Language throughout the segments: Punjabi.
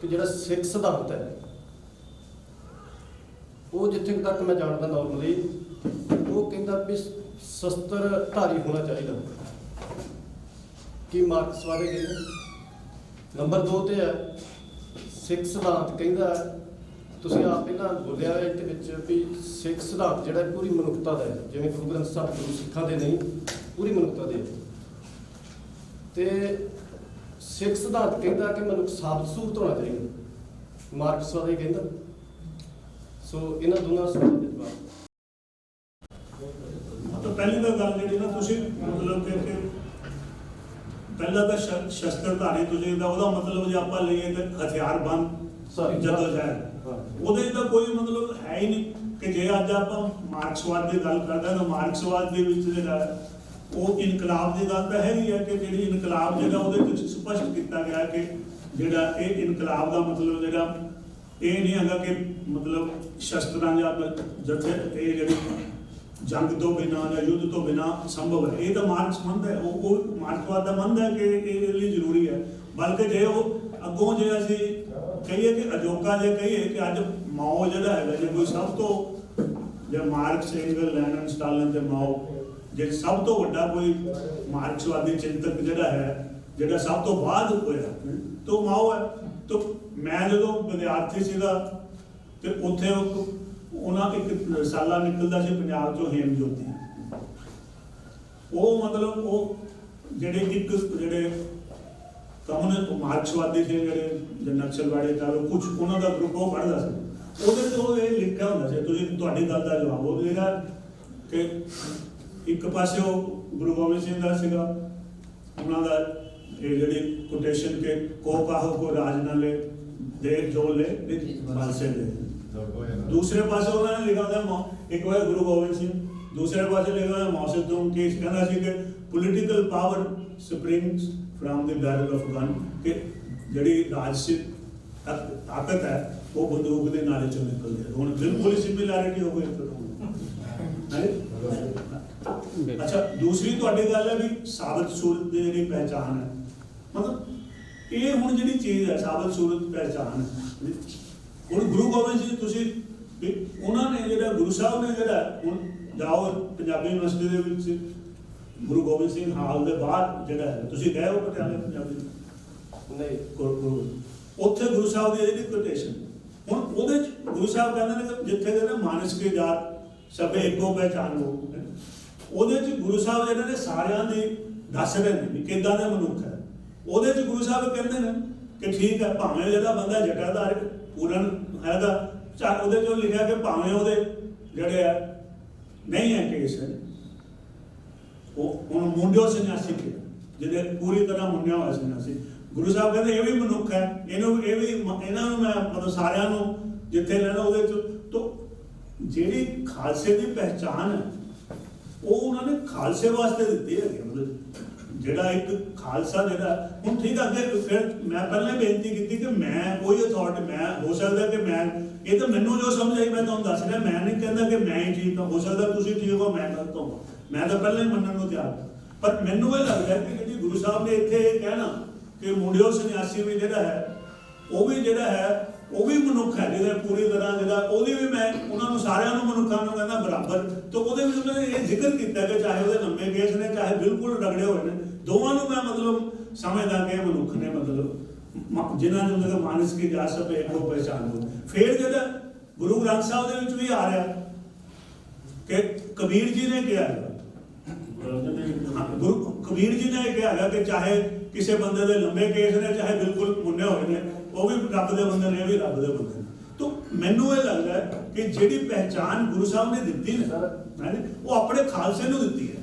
ਕਿ ਜਿਹੜਾ ਸਿੱਖ ਸਿਧਾਂਤ ਹੈ, ਉਹ ਜਿੱਥੇ ਤੱਕ ਮੈਂ ਜਾਣਦਾ ਨਾਰਮਲੀ ਉਹ ਕਹਿੰਦਾ ਵੀ ਸ਼ਸਤਰ ਧਾਰੀ ਹੋਣਾ ਚਾਹੀਦਾ ਕੀ ਮਾਰਕਸਵਾਦੀ ਕਹਿੰਦੇ ਨੰਬਰ 2 ਤੇ ਹੈ, ਸਿੱਖ ਸਿਧਾਂਤ ਕਹਿੰਦਾ ਤੁਸੀਂ ਆਪ ਪਹਿਲਾਂ ਬੋਲਿਆ ਇਹਦੇ ਵਿੱਚ ਵੀ ਸਿੱਖ ਸਿਧਾਂਤ ਜਿਹੜਾ ਪੂਰੀ ਮਨੁੱਖਤਾ ਦਾ ਹੈ, ਜਿਵੇਂ ਗੁਰੂ ਗ੍ਰੰਥ ਸਾਹਿਬ ਗੁਰੂ ਸਿੱਖਾਂ ਦੇ ਨਹੀਂ, ਪੂਰੀ ਮਨੁੱਖਤਾ ਦੇ ਹੈ। ਤੇ ਸਿੱਖ ਸਿਧਾਂਤ ਕਹਿੰਦਾ ਕਿ ਮਨੁੱਖ ਸਾਬਤ ਸੂਰਤ ਹੋਣਾ ਚਾਹੀਦਾ। ਮਾਰਕਸਵਾਦੀ ਕਹਿੰਦਾ। ਸੋ ਇਹਨਾਂ ਦੋਨਾਂ ਸਵਾਲਾਂ ਦੇ ਜਵਾਬ। ਤਾਂ ਪਹਿਲੀ ਤਾਂ ਗੱਲ ਜਿਹੜੀ ਨਾ ਤੁਸੀਂ ਮਤਲਬ ਕਿ ਪਹਿਲਾ ਤਾਂ ਸ਼ਸਤਰਧਾਰੀ ਤੁਸੀਂ ਦਾ ਉਹਦਾ ਮਤਲਬ ਜੇ ਆਪਾਂ ਲਈਏ ਤਾਂ ਹਥਿਆਰਬੰਦ Sorry, ਜਦੋਂ। ਜਾਏ ਉਹਦੇ ਤਾਂ ਕੋਈ ਮਤਲਬ ਹੈ ਹੀ ਨਹੀਂ ਕਿ ਜੇ ਅੱਜ ਆਪਾਂ ਮਾਰਕਸਵਾਦ ਦੀ ਗੱਲ ਕਰਦੇ ਹਾਂ ਤਾਂ ਮਾਰਕਸਵਾਦ ਦੇ ਵਿੱਚ ਜਿਹੜਾ ਉਹ ਇਨਕਲਾਬ ਦੀ ਗੱਲ ਤਾਂ ਹੈਗੀ ਹੈ ਕਿ ਜਿਹੜੀ ਇਨਕਲਾਬ ਜਿਹੜਾ ਉਹਦੇ ਵਿੱਚ ਸਪਸ਼ਟ ਕੀਤਾ ਗਿਆ ਕਿ ਜਿਹੜਾ ਇਹ ਇਨਕਲਾਬ ਦਾ ਮਤਲਬ ਜਿਹੜਾ, ਇਹ ਨਹੀਂ ਹੈਗਾ ਕਿ ਮਤਲਬ ਸ਼ਸਤਰਾਂ ਜਾਂ ਜੱਥੇ ਇਹ ਜਿਹੜੀ ਜੰਗ ਤੋਂ ਬਿਨਾਂ ਜਾਂ ਯੁੱਧ ਤੋਂ ਬਿਨਾਂ ਸੰਭਵ ਹੈ। ਇਹ ਤਾਂ ਮਾਰਕਸ ਮੰਨਦਾ ਹੈ। ਉਹ ਉਹ ਮਾਰਕਸਵਾਦ ਦਾ ਮੰਨਦਾ ਹੈ ਕਿ ਇਹ ਇਹਦੇ ਲਈ ਜ਼ਰੂਰੀ ਹੈ। ਬਲਕਿ ਜੇ ਉਹ ਅੱਗੋਂ ਜੇ ਅਸੀਂ ਕਹੀਏ ਕਿ ਅਜੋਕਾ ਜੇ ਕਹੀਏ ਕਿ ਅੱਜ ਮਾਓ ਜਿਹੜਾ ਹੈਗਾ, ਜੇ ਕੋਈ ਸਭ ਤੋਂ ਜੇ ਮਾਰਕਸ ਐਂਗਲ ਲੈਨਨ, ਸਟਾਲਿਨ ਤੇ ਮਾਓ ਜੇ ਸਭ ਤੋਂ ਵੱਡਾ ਕੋਈ ਮਾਰਕਸਵਾਦੀ ਚਿੰਤਕ ਜਿਹੜਾ ਹੈ, ਜਿਹੜਾ ਸਭ ਤੋਂ ਬਾਅਦ ਹੋਇਆ ਤਾਂ ਮਾਓ ਹੈ। ਤਾਂ ਮੈਂ ਜਦੋਂ ਵਿਦਿਆਰਥੀ ਸੀਗਾ, ਤੇ ਉੱਥੇ ਉਹਨਾਂ ਇੱਕ ਰਸਾਲਾ ਨਿਕਲਦਾ ਸੀ ਪੰਜਾਬ ਚੋਂ ਹੇਮ ਜੋਤੀ ਉਹ ਮਤਲਬ ਉਹ ਜਿਹੜੇ ਇੱਕ ਜਿਹੜੇ ਕਮਿਊਨਿਸਟ ਮਾਰਕਸਵਾਦੀ ਸੀ, ਜਿਹੜੇ ਜੇ ਨਕਸਲਵਾੜੀ ਦਾ ਕੁਝ ਉਹਨਾਂ ਦਾ ਗਰੁੱਪ ਉਹ ਪੜ੍ਹਦਾ ਸੀ। ਉਹਦੇ ਤੇ ਇਹ ਲਿਖਿਆ ਹੁੰਦਾ ਸੀ, ਤੁਸੀਂ ਤੁਹਾਡੀ ਗੱਲ ਦਾ ਜਵਾਬ ਉਹ ਜਿਹੜਾ ਕਿ ਇੱਕ ਪਾਸੇ ਉਹ ਗੁਰੂ ਗੋਬਿੰਦ ਸਿੰਘ ਦਾ ਸੀਗਾ। ਉਹਨਾਂ ਦਾ ਇਹ ਜਿਹੜੀ ਕੋਟੇਸ਼ਨ ਕਿ ਕੋ ਕਾਹੋ ਕੋ ਰਾਜ ਨਾ ਲੈ ਦੇਖ ਜੋ ਲੈ ਬਾਸੇ ਦੇ। ਦੂਸਰੇ ਪਾਸੇ ਉਹਨਾਂ ਨੇ ਲਿਖਿਆ ਹੁੰਦਾ ਮੌ- ਇੱਕ ਹੋਇਆ ਗੁਰੂ ਗੋਬਿੰਦ ਸਿੰਘ, ਦੂਸਰੇ ਪਾਸੇ ਲਿਖਿਆ ਹੋਇਆ ਮੌਸਮ ਤੋਂ ਕਿ ਇਸ ਕਹਿੰਦਾ ਸੀ ਕਿ political power springs from the barrel of gun ਕਿ ਜਿਹੜੀ ਰਾਜਸੀ ਤਾਕ- ਤਾਕਤ ਹੈ, ਉਹ ਬੰਦੂਕ ਦੇ ਨਾਲੇ ਚੋਂ ਨਿਕਲਦੀ ਹੈ। ਹੁਣ ਬਿਲਕੁਲ ਹੀ ਸਿਮਿਲੈਰਿਟੀ ਹੋ ਗਈ ਇੱਕ ਅੱਛਾ ਦੂਸਰੀ ਤੁਹਾਡੀ ਗੱਲ ਹੈ ਵੀ ਸਾਬਤ ਸੂਰਤ ਦੀ ਜਿਹੜੀ ਪਹਿਚਾਨ ਹੈ। ਮਤਲਬ ਇਹ ਹੁਣ ਜਿਹੜੀ ਚੀਜ਼ ਹੈ ਸਾਬਤ ਸੂਰਤ ਪਹਿਚਾਨ ਹੈ। ਹੁਣ ਗੁਰੂ ਗੋਬਿੰਦ ਸਿੰਘ ਤੁਸੀਂ ਵੀ ਉਹਨਾਂ ਨੇ ਜਿਹੜਾ ਗੁਰੂ ਸਾਹਿਬ ਨੇ ਜਿਹੜਾ ਹੁਣ ਜਾਓ ਪੰਜਾਬੀ ਯੂਨੀਵਰਸਿਟੀ ਦੇ ਵਿੱਚ ਗੁਰੂ ਗੋਬਿੰਦ ਸਿੰਘ ਹਾਲ ਦੇ ਬਾਹਰ ਜਿਹੜਾ ਹੈ ਤੁਸੀਂ ਗਏ ਹੋ ਪਟਿਆਲੇ ਪੰਜਾਬੀ ਨਹੀਂ। ਗੁਰੂ- ਗੁਰੂ- ਉੱਥੇ ਗੁਰੂ ਸਾਹਿਬ ਦੀ ਜਿਹੜੀ ਕੋਟੇਸ਼ਨ ਹੁਣ ਉਹਦੇ ਚ ਗੁਰੂ ਸਾਹਿਬ ਕਹਿੰਦੇ ਨੇ ਕਿ ਜਿੱਥੇ ਕਹਿੰਦੇ ਮਾਨਸ ਕੇ ਜਾਤ ਸਭੇ ਇੱਕੋ ਪਹਿਚਾਨ ਹੋ। ਉਹਦੇ ਚ ਗੁਰੂ ਸਾਹਿਬ ਜਿਹੜੇ ਨੇ ਸਾਰਿਆਂ ਦੀ ਦੱਸ ਰਹੇ ਨੇ ਵੀ ਕਿੱਦਾਂ ਦੇ ਮਨੁੱਖ ਹੈ। ਉਹਦੇ ਚ ਗੁਰੂ ਸਾਹਿਬ ਕਹਿੰਦੇ ਨੇ ਕਿ ਠੀਕ ਹੈ, ਭਾਵੇਂ ਜਿਹੜਾ ਬੰਦਾ ਜਟਾਧਾਰ ਪੂਰਨ ਹੈਗਾ ਚਾ ਉਹਦੇ ਚੋਂ ਲਿਖਿਆ ਕਿ ਭਾਵੇਂ ਉਹਦੇ ਜਿਹੜੇ ਆ ਨਹੀਂ ਹੈ ਕੇਸ। ਉਹ ਹੁਣ ਮੁੰਡਿਓ ਸੰਨਿਆਸੀ ਕਿ ਜਿਹਦੇ ਪੂਰੀ ਤਰ੍ਹਾਂ ਮੁੰਡਿਆ ਹੋਇਆ ਸੰਨਿਆਸੀ। ਗੁਰੂ ਸਾਹਿਬ ਕਹਿੰਦੇ ਇਹ ਵੀ ਮਨੁੱਖ ਹੈ, ਇਹਨੂੰ ਇਹ ਵੀ ਇਹਨਾਂ ਨੂੰ ਮੈਂ ਮਤਲਬ ਸਾਰਿਆਂ ਨੂੰ ਜਿੱਥੇ ਲੈਣਾ ਉਹਦੇ ਚ, ਤੋਂ ਜਿਹੜੀ ਖਾਲਸੇ ਦੀ ਪਹਿਚਾਨ ਹੈ ਉਹ ਉਹਨਾਂ ਨੇ ਖਾਲਸੇ ਵਾਸਤੇ ਦਿੱਤੀ ਹੈ ਮਤਲਬ ਜਿਹੜਾ ਇੱਕ ਖਾਲਸਾ ਜਿਹੜਾ, ਹੁਣ ਠੀਕ ਅੱਗੇ ਫਿਰ ਮੈਂ ਪਹਿਲਾਂ ਬੇਨਤੀ ਕੀਤੀ ਕਿ ਮੈਂ ਕੋਈ ਅਥਾਰਟੀ ਮੈਂ ਹੋ ਸਕਦਾ ਕਿ ਮੈਂ, ਇਹ ਤਾਂ ਮੈਨੂੰ ਜੋ ਸਮਝ ਆਈ, ਮੈਂ ਤੁਹਾਨੂੰ ਦੱਸ ਰਿਹਾ, ਮੈਂ ਨਹੀਂ ਕਹਿੰਦਾ ਕਿ ਮੈਂ ਹੀ ਠੀਕ ਹਾਂ ਹੋ ਸਕਦਾ, ਤੁਸੀਂ ਠੀਕ ਹੋ, ਮੈਂ ਗਲਤ ਹਾਂ। ਮੈਂ ਤਾਂ ਪਹਿਲਾਂ ਹੀ ਮੰਨਣ ਨੂੰ ਤਿਆਰ ਪਰ ਮੈਨੂੰ ਇਹ ਲੱਗਦਾ ਕਿ ਜਿਹੜੀ ਗੁਰੂ ਸਾਹਿਬ ਨੇ ਇੱਥੇ ਇਹ ਕਹਿਣਾ ਕਿ ਮੁੰਡਿਓ ਸੰਨਿਆਸੀ ਵੀ ਜਿਹੜਾ ਹੈ, ਉਹ ਵੀ ਜਿਹੜਾ ਹੈ ਉਹ ਵੀ ਮਨੁੱਖ ਹੈ ਜਿਹੜਾ ਪੂਰੀ ਤਰ੍ਹਾਂ ਜਿਹੜਾ ਉਹਦੀ ਵੀ ਮੈਂ ਉਹਨਾਂ ਨੂੰ ਸਾਰਿਆਂ ਨੂੰ ਮਨੁੱਖਾਂ ਨੂੰ ਕਹਿੰਦਾ ਬਰਾਬਰ। ਤਾਂ ਉਹਦੇ ਵਿੱਚ ਉਹਨਾਂ ਇਹ ਜ਼ਿਕਰ ਕੀਤਾ ਕਿ ਚਾਹੇ ਉਹਦੇ ਲੰਮੇ ਕੇਸ ਨੇ, ਚਾਹੇ ਬਿਲਕੁਲ ਰਗੜੇ ਹੋਏ ਨੇ, ਦੋਵਾਂ ਨੂੰ ਮੈਂ ਮਤਲਬ ਸਮਝਦਾ ਕਿ ਮਨੁੱਖ ਨੇ ਮਤਲਬ ਜਿਨ੍ਹਾਂ ਨੂੰ ਮਤਲਬ ਮਾਨਸ ਕੀ ਜਾ ਸਕੇ ਇੱਕੋ ਪਹਿਚਾਨ ਹੋ ਫਿਰ ਜਿਹੜਾ ਗੁਰੂ ਗ੍ਰੰਥ ਸਾਹਿਬ ਦੇ ਵਿੱਚ ਵੀ ਆ ਰਿਹਾ ਕਿ ਕਬੀਰ ਜੀ ਨੇ ਕਿਹਾ ਗੁਰੂ ਕਬੀਰ ਜੀ ਨੇ ਇਹ ਕਿਹਾ ਹੈਗਾ ਕਿ ਚਾਹੇ ਕਿਸੇ ਬੰਦੇ ਦੇ ਲੰਬੇ ਕੇਸ ਨੇ, ਚਾਹੇ ਬਿਲਕੁਲ ਮੁੰਨੇ ਹੋਏ ਨੇ ਉਹ ਵੀ ਰੱਬ ਦੇ ਬੰਦੇ ਨੇ ਇਹ ਵੀ ਰੱਬ ਦੇ ਬੰਦੇ ਨੇ। ਤਾਂ ਮੈਨੂੰ ਇਹ ਲੱਗਦਾ ਹੈ ਕਿ ਜਿਹੜੀ ਪਹਿਚਾਨ ਗੁਰੂ ਸਾਹਿਬ ਨੇ ਦਿੱਤੀ ਨੇ ਉਹ ਆਪਣੇ ਖਾਲਸੇ ਨੂੰ ਦਿੱਤੀ ਹੈ।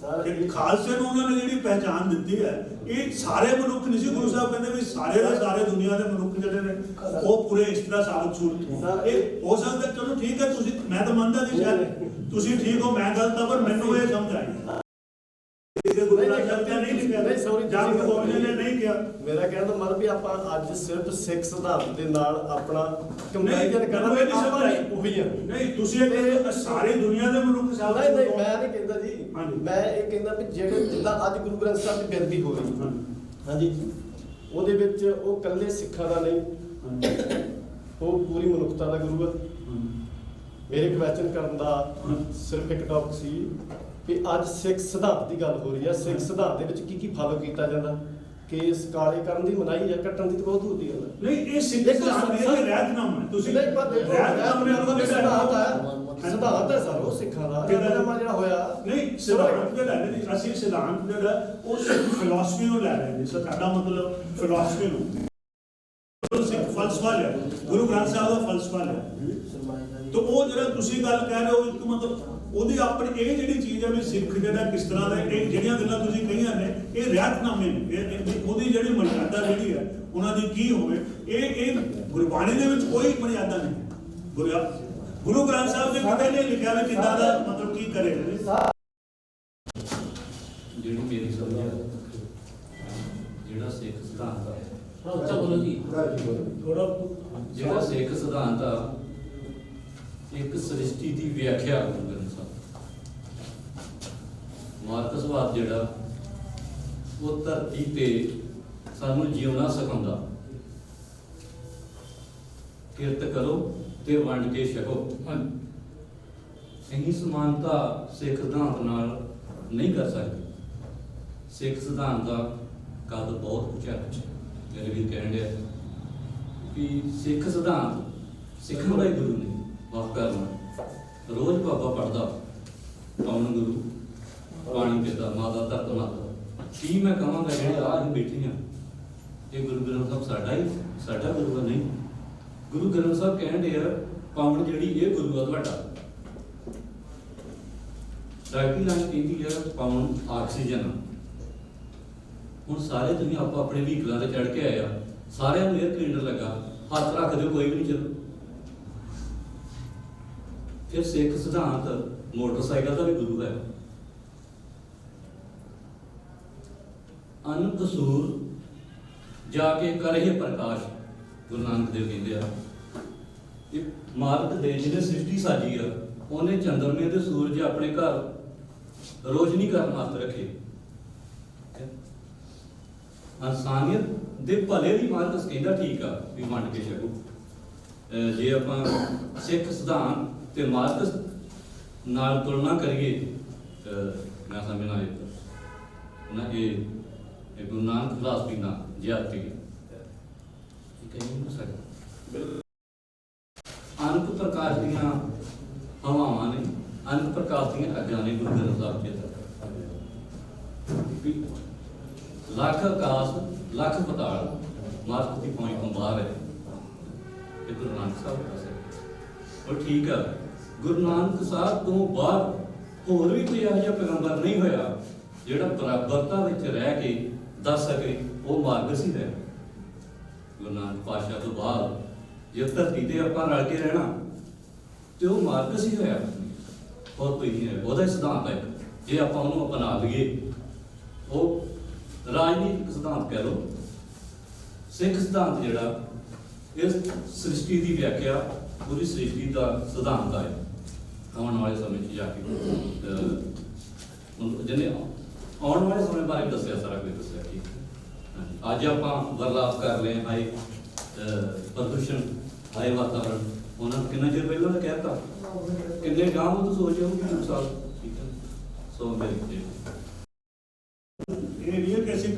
ਸਰ ਕਿ ਖਾਲਸੇ ਨੂੰ ਉਹਨਾਂ ਨੇ ਜਿਹੜੀ ਪਹਿਚਾਨ ਦਿੱਤੀ ਹੈ ਇਹ ਸਾਰੇ ਮਨੁੱਖ ਨਹੀਂ ਸੀ ਗੁਰੂ ਸਾਹਿਬ ਕਹਿੰਦੇ ਵੀ ਸਾਰੇ ਦੇ ਸਾਰੇ ਦੁਨੀਆ ਦੇ ਮਨੁੱਖ ਜਿਹੜੇ ਨੇ ਉਹ ਪੂਰੇ ਇਸ ਤਰ੍ਹਾਂ ਸਾਬਤ ਸੂਰਤ ਇਹ ਹੋ ਸਕਦਾ ਚਲੋ ਠੀਕ ਹੈ ਤੁਸੀਂ ਮੈਂ ਤਾਂ ਮੰਨਦਾ ਨਹੀਂ ਸ਼ਾਇਦ ਤੁਸੀਂ ਠੀਕ ਹੋ ਮੈਂ ਗਲਤ ਹਾਂ ਪਰ ਮੈਨੂੰ ਇਹ ਸਮਝ ਆਈ ਇਹ ਗੁਰੂ ਗ੍ਰੰਥ ਸਾਹਿਬ ਨੇ ਨਹੀਂ ਲਿਖਿਆ ਨਹੀਂ, sorry, ਜਾਂ ਤੁਸੀਂ ਗੁਰੂ ਗੋਬਿੰਦ ਨੇ ਨਹੀਂ ਕਿਹਾ। ਮੇਰਾ ਕਹਿਣ ਦਾ ਮਤਲਬ ਵੀ ਆਪਾਂ ਅੱਜ ਸਿਰਫ ਸਿੱਖ ਸਿਧਾਂਤ ਦੇ ਨਾਲ ਆਪਣਾ ਕੰਪੈਰੀਜ਼ਨ ਕਰਨਾ ਨਹੀਂ ਆਪਾਂ ਉਹੀ ਆ। ਨਹੀਂ ਤੁਸੀਂ ਇਹ ਕਹਿੰਦੇ ਸਾਰੇ ਦੁਨੀਆ ਦੇ ਮਨੁੱਖ ਸਾਬਤ ਨਹੀਂ ਨਹੀਂ ਮੈਂ ਨਹੀਂ ਕਹਿੰਦਾ ਜੀ। ਮੈਂ ਇਹ ਕਹਿੰਦਾ ਵੀ ਜਿਹੜੇ ਜਿੱਦਾਂ ਅੱਜ ਗੁਰੂ ਗ੍ਰੰਥ ਸਾਹਿਬ ਦੀ ਬੇਨਤੀ ਹੋ ਰਹੀ। ਹਾਂ ਹਾਂਜੀ। ਉਹਦੇ ਵਿੱਚ ਉਹ ਇਕੱਲੇ ਸਿੱਖਾਂ ਦਾ ਨਹੀਂ ਉਹ ਪੂਰੀ ਮਨੁੱਖਤਾ ਦਾ ਗੁਰੂ ਹੈ ਮੇਰੇ ਕਵੈਚਨ ਕਰਨ ਦਾ। ਸਿਰਫ ਇੱਕ ਟੌਪਿਕ ਸੀ। ਕਿ ਅੱਜ ਸਿੱਖ ਸਿਧਾਂਤ ਦੀ ਗੱਲ ਹੋ ਰਹੀ ਹੈ ਸਿੱਖ ਸਿਧਾਂਤ ਦੇ ਵਿੱਚ ਕੀ ਕੀ ਫਾਲੋ ਕੀਤਾ ਜਾਂਦਾ? ਕੇਸ ਕਾਲੇ ਕਰਨ ਦੀ ਮਨਾਹੀ ਜਾਂ ਕੱਟਣ ਦੀ ਤਾਂ ਬਹੁਤ ਦੂਰ ਦੀ ਗੱਲ ਹੈ ਨਹੀਂ ਇਹ ਸਿੱਖ ਦੇਖੋ, ਸਿਧਾਂਤ ਦੀ ਸਰ- ਰਹਿਤਨਾਮਾ ਹੈ। ਤੁਸੀਂ ਨਹੀਂ ਪਰ ਦੇਖੋ ਰਹਿਤਨਾਮੇ ਨੂੰ ਰਹਿਤਨਾਮਾ ਜਿਹੜਾ ਸਿਧਾਂਤ ਹੈ। ਸਿਧਾਂਤ ਹੈ ਸਰ ਉਹ ਸਿੱਖਾਂ ਦਾ? ਰਹਿਤਨਾਮਾ ਜਿਹੜਾ ਹੋਇਆ ਨਹੀਂ ਸਿਧਾਂਤ। ਜਿਹੜਾ ਹੈ ਨਾ, ਅਸੀਂ ਸਿਧਾਂਤ ਜਿਹੜਾ ਉਹ ਫਿਲਾਸਫੀ ਨੂੰ ਲੈ ਰਹੇ ਨੇ। ਸਾਡਾ ਮਤਲਬ ਫਿਲਾਸਫੀ ਨੂੰ। ਸਿੱਖ ਫਲਸਫਾ ਲਿਆ। ਗੁਰੂ ਗ੍ਰੰਥ ਸਾਹਿਬ ਦਾ ਫਲਸਫਾ ਲਿਆ। ਤਾਂ ਉਹ ਜਿਹੜਾ ਤੁਸੀਂ ਗੱਲ ਕਹਿ ਰਹੇ ਹੋ ਇੱਕ ਮਤਲਬ ਉਹਦੀ ਆਪਣੀ ਇਹ ਜਿਹੜੀ ਚੀਜ਼ ਹੈ ਵੀ ਸਿੱਖ ਜਿਹੜਾ ਕਿਸ ਤਰ੍ਹਾਂ ਦਾ ਇਹ ਜਿਹੜੀਆਂ ਗੱਲਾਂ ਤੁਸੀਂ ਕਹੀਆਂ ਨੇ ਇਹ ਰਿਆਤਨਾਮੇ ਨੇ। ਉਹਦੀ ਜਿਹੜੀ ਮਰਿਆਦਾ ਜਿਹੜੀ ਹੈ ਉਹਨਾਂ ਦੀ ਕੀ ਹੋਵੇ ਇਹ ਇਹ ਗੁਰਬਾਣੀ ਦੇ ਵਿੱਚ ਕੋਈ ਮਰਿਆਦਾ ਨਹੀਂ। ਹੈ। ਗੁਰੂ ਗੁਰੂ ਗ੍ਰੰਥ ਸਾਹਿਬ ਦੇ ਕਿਤੇ ਨਹੀਂ ਲਿਖਿਆ ਵੀ ਕਿੱਦਾਂ ਦਾ ਮਤਲਬ ਕੀ ਕਰੇ। ਜਿਹੜੀ ਮੇਰੀ ਸਮਝ ਆ ਜਿਹੜਾ ਸਿੱਖ ਸਿਧਾਂਤ ਆ। ਉੱਚਾ ਬੋਲੋ ਜੀ। ਥੋੜਾ ਜਿਹੜਾ ਸਿੱਖ ਸਿਧਾਂਤ ਆ ਇੱਕ ਸ੍ਰਿਸ਼ਟੀ ਦੀ ਵਿਆਖਿਆ। ਮਾਰਕਸਵਾਦ ਜਿਹੜਾ, ਉਹ ਧਰਤੀ ਤੇ ਸਾਨੂੰ ਜਿਉਣਾ ਸਿਖਾਉਂਦਾ। ਕਿਰਤ ਕਰੋ ਤੇ ਵੰਡ ਕੇ ਛਕੋ। ਇਹੀ ਸਮਾਨਤਾ ਸਿੱਖ ਸਿਧਾਂਤ ਨਾਲ ਨਹੀਂ ਕਰ ਸਕਦੇ। ਸਿੱਖ ਸਿਧਾਂਤ ਦਾ ਕੱਦ ਬਹੁਤ ਉੱਚਾ ਹੈ। ਮੇਰੇ ਵੀ ਕਹਿਣ ਡਿਆ ਕਿ ਸਿੱਖ ਸਿਧਾਂਤ ਸਿੱਖਾਂ ਦਾ ਹੀ ਗੁਰੂ ਨੇ। ਮਾਫ ਕਰਨਾ ਰੋਜ਼ ਬਾਬਾ ਪੜਦਾ ਕੌਣ ਗੁਰੂ? ਪਾਣੀ ਪਿਤਾ ਮਾਤਾ ਧਰਤ ਮਾਤਾ ਕੀ ਮੈਂ ਕਹਾਂਗਾ ਜਿਹੜੇ ਆਜ ਬੈਠੇ ਆ? ਇਹ ਗੁਰੂ ਗ੍ਰੰਥ ਸਾਹਿਬ ਸਾਡਾ ਹੀ, ਸਾਡਾ ਗੁਰੂ ਨਹੀਂ? ਗੁਰੂ ਗ੍ਰੰਥ ਸਾਹਿਬ ਕਹਿਣ ਡਿਆ ਪਾਵਨ ਜਿਹੜੀ, ਇਹ ਗੁਰੂ ਆ ਤੁਹਾਡਾ। ਡਾਕਟਰੀ ਲਾਈਨ ਕਹਿੰਦੀ ਹੈ ਪਾਉਣ ਆਕਸੀਜਨ ਹੁਣ ਸਾਰੇ ਤੁਸੀਂ ਆਪੋ ਆਪਣੇ ਵਹੀਕਲਾਂ ਤੇ ਚੜ ਕੇ ਆਏ ਆ। ਸਾਰਿਆਂ ਨੂੰ 에ਅਰ ਕਲੀਨਰ ਲੱਗਾ। ਹੱਥ ਰੱਖ ਦਿਓ, ਕੋਈ ਵੀ ਨਹੀਂ ਚੱਲੂ। ਫਿਰ ਸਿੱਖ ਸਿਧਾਂਤ ਮੋਟਰਸਾਈਕਲ ਦਾ ਵੀ ਗੁਰੂ ਹੈ। ਅਨ ਸੂਰ ਜਾ ਕੇ ਕਰੇ ਪ੍ਰਕਾਸ਼, ਗੁਰੂ ਨਾਨਕ ਦੇਵ ਕਹਿੰਦੇ ਆ ਇਹ ਮਾਲਕ ਦੇ ਜਿਹਨੇ ਸ੍ਰਿਸ਼ਟੀ ਸਾਜੀ ਆ, ਉਹਨੇ ਚੰਦਰਮੇ ਤੇ ਸੂਰਜ ਆਪਣੇ ਘਰ ਰੋਸ਼ਨੀ ਕਰਨ ਵਾਸਤੇ ਰੱਖੇ। ਇਨਸਾਨੀਅਤ ਦੇ ਭਲੇ ਦੀ ਮਾਲਕ ਕਹਿੰਦਾ ਠੀਕ ਆ, ਵੀ ਵੰਡ ਕੇ ਛਕੋ ਜੇ ਆਪਾਂ ਸਿੱਖ ਸਿਧਾਂਤ ਤੇ ਮਾਰਕਸ ਨਾਲ ਤੁਲਨਾ ਕਰੀਏ, ਤਾਂ ਮੈਂ ਸਮਝਣਾ ਇਹ ਨਾ ਇਹ ਗੁਰੂ ਨਾਨਕ ਫਿਲਾਸਫੀ ਨਾਲ ਜਿਆਤੀ ਇਹ ਕਹੀਂ ਨਾ ਸਕਦਾ ਅਨੰਤ ਪ੍ਰਕਾਸ਼ ਦੀਆਂ ਹਵਾਵਾਂ ਨੇ ਅਨੰਤ ਪ੍ਰਕਾਸ਼ ਦੀਆਂ ਅੱਗਾਂ ਨੇ ਗੁਰੂ ਗ੍ਰੰਥ ਸਾਹਿਬ ਜੀ ਵੀ ਲੱਖ ਆਕਾਸ਼ ਲੱਖ ਪਤਾਲ ਮਾਰਕ ਦੀ ਤੋਂ ਬਾਹਰ ਹੈ। ਇਹ ਗੁਰੂ ਨਾਨਕ ਸਾਹਿਬ ਦਾ ਹੈ ਉਹ ਠੀਕ ਆ। ਗੁਰੂ ਨਾਨਕ ਸਾਹਿਬ ਤੋਂ ਬਾਅਦ ਹੋਰ ਵੀ ਕੋਈ ਇਹੋ ਜਿਹਾ ਪੈਗੰਬਰ ਨਹੀਂ ਹੋਇਆ, ਜਿਹੜਾ ਬਰਾਬਰਤਾ ਵਿੱਚ ਰਹਿ ਕੇ ਦੱਸ ਸਕੇ, ਉਹ ਮਾਰਗ ਸੀ ਹੈ ਗੁਰੂ ਨਾਨਕ ਪਾਤਸ਼ਾਹ ਤੋਂ ਬਾਅਦ ਜੇ ਧਰਤੀ ਤੇ ਆਪਾਂ ਰਲ ਕੇ ਰਹਿਣਾ, ਤੇ ਉਹ ਮਾਰਗ ਸੀ ਹੋਇਆ। ਹੋਰ ਕੋਈ ਨਹੀਂ ਹੈ ਉਹਦਾ ਹੀ ਸਿਧਾਂਤ ਹੈ। ਜੇ ਆਪਾਂ ਉਹਨੂੰ ਅਪਣਾ ਲਈਏ, ਉਹ ਰਾਜਨੀਤਿਕ ਸਿਧਾਂਤ ਕਹਿ ਲਓ। ਸਿੱਖ ਸਿਧਾਂਤ ਜਿਹੜਾ, ਇਸ ਸ੍ਰਿਸ਼ਟੀ ਦੀ ਵਿਆਖਿਆ ਪੂਰੀ ਸ੍ਰਿਸ਼ਟੀ ਦਾ ਸਿਧਾਂਤ ਹੈ। ਆਉਣ ਵਾਲੇ ਸਮੇਂ 'ਚ ਜਾ ਕੇ ਜਿਹਨੇ ਆਉਣ ਵਾਲੇ ਸਮੇਂ ਬਾਰੇ ਦੱਸਿਆ ਸਾਰਾ ਕੁਝ ਦੱਸਿਆ, ਠੀਕ ਹੈ। ਅੱਜ ਆਪਾਂ ਬਰਲਾਪ ਕਰ ਰਹੇ ਹਾਂ ਹਾਈ ਪ੍ਰਦੂਸ਼ਣ, ਹਾਈ ਵਾਤਾਵਰਣ। ਉਹਨਾਂ ਨੂੰ ਕਿੰਨਾ ਚਿਰ ਪਹਿਲਾਂ ਦਾ ਕਹਿਤਾ? ਕਿੰਨੇ ਗਾਂਵ ਤੋਂ ਸੋਚ ਜਾਓ ਕਿ ਸਾਲ? ਠੀਕ ਹੈ। ਸੋ ਮੇਰੇ ਜੀ ਇਹ ਨਹੀਂ ਹੈ ਕਿ ਅਸੀਂ